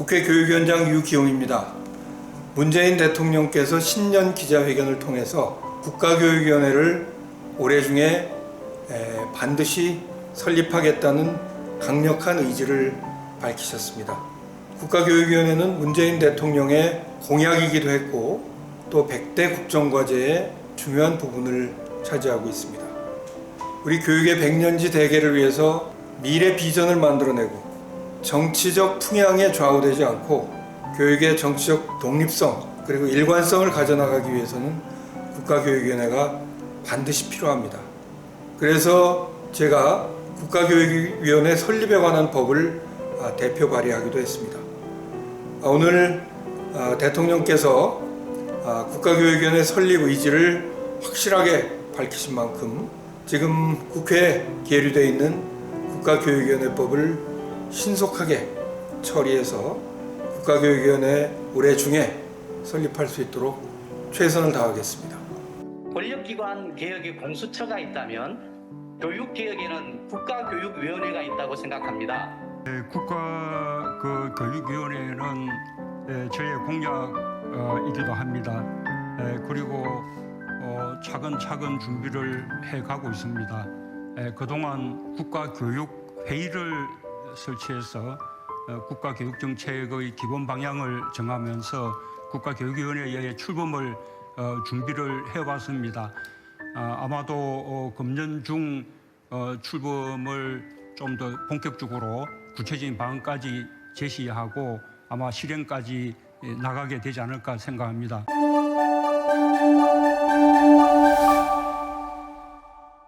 국회 교육위원장 유기용입니다. 문재인 대통령께서 신년 기자회견을 통해서 국가교육위원회를 올해 중에 에, 반드시 설립하겠다는 강력한 의지를 밝히셨습니다. 국가교육위원회는 문재인 대통령의 공약이기도 했고 또 100대 국정과제의 중요한 부분을 차지하고 있습니다. 우리 교육의 100년지 대계를 위해서 미래 비전을 만들어내고 정치적 풍향에 좌우되지 않고 교육의 정치적 독립성 그리고 일관성을 가져나가기 위해서는 국가교육위원회가 반드시 필요합니다. 그래서 제가 국가교육위원회 설립에 관한 법을 아, 대표 발의하기도 했습니다. 아, 오늘 아, 대통령께서 아, 국가교육위원회 설립 의지를 확실하게 밝히신 만큼 지금 국회에 계류되어 있는 국가교육위원회법을 신속하게 처리해서 국가교육위원회 올해 중에 설립할 수 있도록 최선을 다하겠습니다. 권력기관 개혁의 공수처가 있다면 교육개혁에는 국가교육위원회가 있다고 생각합니다. 예, 국가 그 교육위원회는 예, 저의 공약이기도 합니다. 예, 그리고 어, 차근차근 준비를 해가고 있습니다. 예, 그동안 국가교육 회의를 설치해서 어, 국가교육정책의 기본 방향을 정하면서 국가교육위원회의 출범을 어, 준비를 해왔습니다. 아, 아마도 어, 금년 중 어, 출범을 좀 더 본격적으로 구체적인 방안까지 제시하고 아마 실행까지 예, 나가게 되지 않을까 생각합니다.